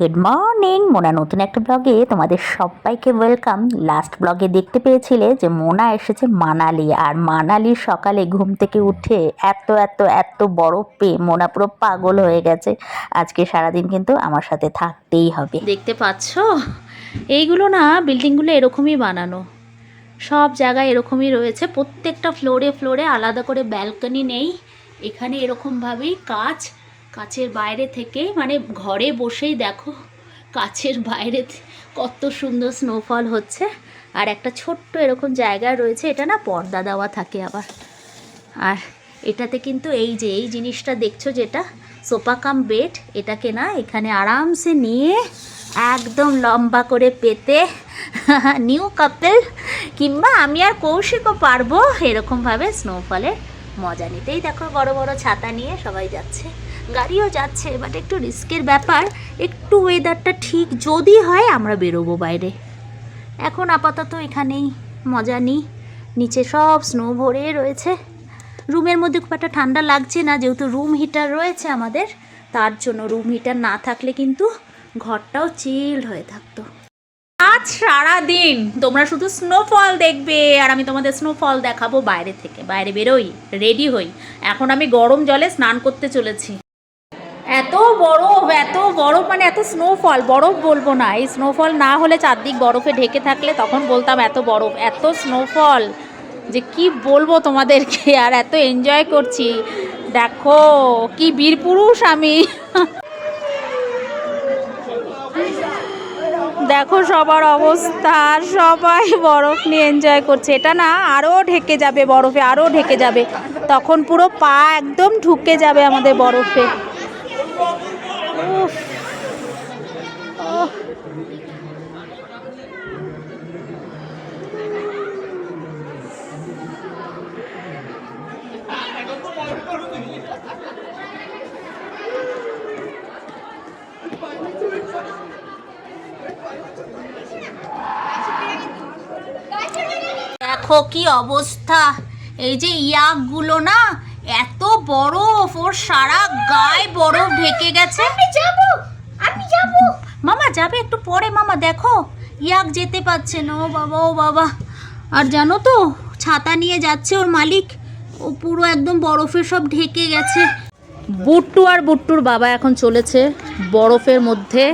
Good morning Mona, নতুন একটা ব্লগে তোমাদের সবাইকে ওয়েলকাম লাস্ট ব্লগে দেখতে পেয়েছিলে যে মোনা এসেছে মানালি, আর মানালি সকালে ঘুম থেকে উঠে এত এত এত বরফ পেয়ে মোনা পুরো পাগল হয়ে গেছে। আজকে সারাদিন কিন্তু আমার সাথে থাকতেই হবে। দেখতে পাচ্ছ? এইগুলো না বিল্ডিংগুলো এরকমই বানানো। সব জায়গায় এরকমই রয়েছে। প্রত্যেকটা ফ্লোরে ফ্লোরে আলাদা করে ব্যালকনি নেই। এখানে এরকমভাবেই কাচ কাচের বাইরে থেকে মানে ঘরে বসেই দেখো, কাছের বাইরে কত সুন্দর স্নোফল হচ্ছে। আর একটা ছোট্ট এরকম জায়গা রয়েছে, এটা না পর্দা দেওয়া থাকে আবার। আর এটাতে কিন্তু এই যে, এই জিনিসটা দেখছ যেটা সোফা কাম বেড, এটাকে না এখানে আরামসে নিয়ে একদম লম্বা করে পেতে নিউ কাপেল কিংবা আমি আর কৌশিকও পারব এরকমভাবে স্নোফলের মজা নিতেই দেখো বড় বড় ছাতা নিয়ে সবাই যাচ্ছে। গাড়িও যাচ্ছে বাট একটু রিস্কের ব্যাপার, একটু ওয়েদারটা ঠিক যদি হয় আমরা বেরোবো বাইরে। এখন আপাতত এখানেই, মজা নিই। নিচে সব স্নো ভরে রয়েছে। রুমের মধ্যে খুব একটা ঠান্ডা লাগছে না, যেহেতু রুম হিটার রয়েছে আমাদের, তার জন্য রুম হিটার না থাকলে কিন্তু ঘরটাও চিল্ড হয়ে থাকতো। আজ সারা দিন তোমরা শুধু স্নোফল দেখবে, আর আমি তোমাদের স্নোফল দেখাবো বাইরে থেকে। বাইরে বেরোই রেডি হই। এখন আমি গরম জলে স্নান করতে চলেছি। এত বরফ এত বরফ মানে এত স্নোফল বরফ বলব না। এই স্নোফল না হলে চারদিক বরফে ঢেকে থাকলে তখন বলতাম এত বরফ, এত স্নোফল যে কি বলব তোমাদেরকে, আর এত এনজয় করছি। দেখো, কি বীরপুরুষ আমি। দেখো সবার অবস্থা সবাই বরফ নিয়ে এনজয় করছে। এটা না আরও ঢেকে যাবে বরফে আরও ঢেকে যাবে। তখন পুরো পা একদম ঢুকে যাবে আমাদের বরফে। দেখো কি অবস্থা। এই যে ইয়াকগুলো না এত বরফ ওর সারা গায়ে বরফ ঢেকে গেছে। আমি যাব আমি যাব। মামা যাবে একটু পরে মামা দেখো। ইয়াক যেতে পারছে না ও বাবা ও বাবা। আর জানো তো ছাতা নিয়ে যাচ্ছে ওর মালিক। ও পুরো একদম বরফে সব ঢেকে গেছে। বুট্টু আর বুট্টুর বাবা এখন চলেছে বরফের মধ্যে।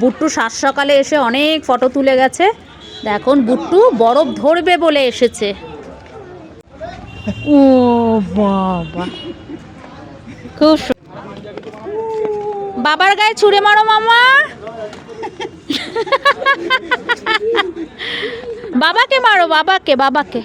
বুট্টু সাত সকালে এসে অনেক ফটো তুলে গেছে। এখন বুট্টু বরফ ধরবে বলে এসেছে। ও বাবা। খুব বাবার গায়ে ছুঁড়ে মারো মামা। বাবাকে মারো বাবাকে বাবাকে।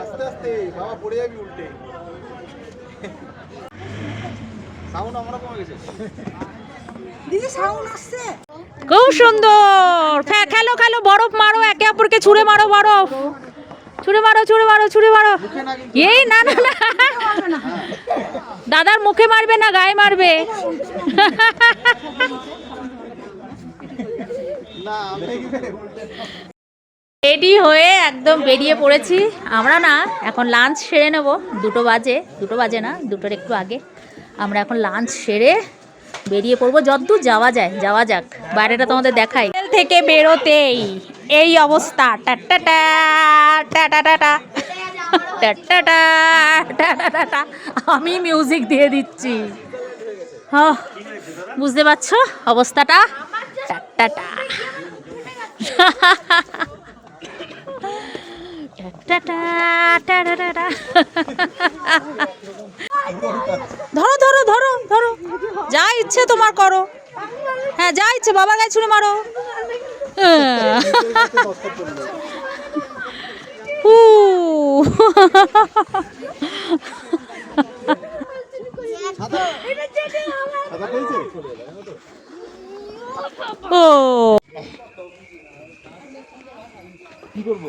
আস্তে আস্তে বাবা পড়ে যাবি উল্টে। সাউন্ড আমরা কমে গেছে। খুব সুন্দর। খেলো খেলো বরফ মারো একে অপরকে ছুঁড়ে মারো বরফ। ছুঁড়ে মারো ছুঁড়ে মারো ছুঁড়ে মারো। এই না না না। দাদার মুখে মারবে না গায়ে মারবে? না রেডি হয়ে একদম বেরিয়ে পড়েছি আমরা না এখন লাঞ্চ সেরে নেব দুটো বাজে দুটো বাজে না দুটোর একটু আগে আমরা এখন লাঞ্চ সেরে বেরিয়ে পড়ব যতদূর যাওয়া যায় যাওয়া যাক বাইরেটা তোমাদের দেখাই থেকে বেরোতেই এই অবস্থা টাটা টাটা টাটা আমি মিউজিক দিয়ে দিচ্ছি হ্যাঁ বুঝতে পারছ অবস্থাটা টাটা ধরো ধরো ধরো ধরো। যা ইচ্ছে তোমার করো। হ্যাঁ যা ইচ্ছে বাবার গায়ে ছুঁড়ে মারো। ও। কি করব?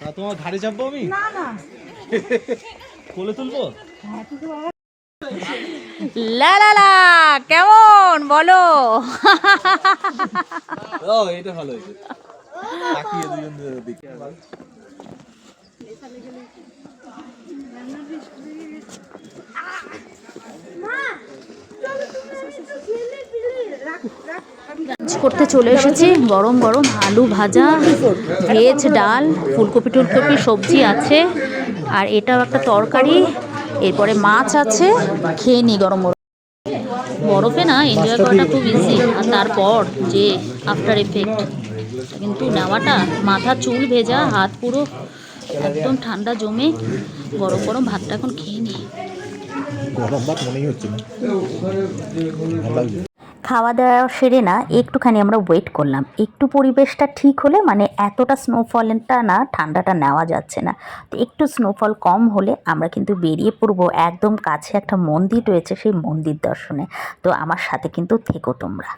তা তোমার ঘাড়ে চাপবো আমি? না না। কোলে তুলবো? লা লা লা কেমন? বলো। ও এটা ভালো হয়েছে তাকিয়ে দুজন দেখি লাঞ্চ করতে চলে এসেছি। গরম গরম আলু ভাজা, ভেজ ডাল, ফুলকপি, টুলকপি, সবজি আছে। আর এটাও একটা তরকারি। এরপরে মাছ আছে। খেয়ে নিই গরম গরম। বরফে না এনজয় করাটা খুব ইজি আর তারপর যে আফটার এফেক্ট কিন্তু নেওয়াটা, মাথা, চুল ভেজা, হাত পুরো একদম ঠান্ডা জমে গরম গরম ভাতটা এখন খেয়ে নিই গরম ভাত মনেই হচ্ছে না। খাওয়া দাওয়া সেরে না একটুখানি আমরা ওয়েট করলাম। একটু পরিবেশটা ঠিক হলে মানে এতটা স্নোফলটা না ঠান্ডাটা নেওয়া যাচ্ছে না। তো একটু স্নোফল কম হলে আমরা কিন্তু বেরিয়ে পড়ব একদম কাছে একটা মন্দির রয়েছে সেই মন্দির দর্শনে। তো আমার সাথে কিন্তু থেকো তোমরা।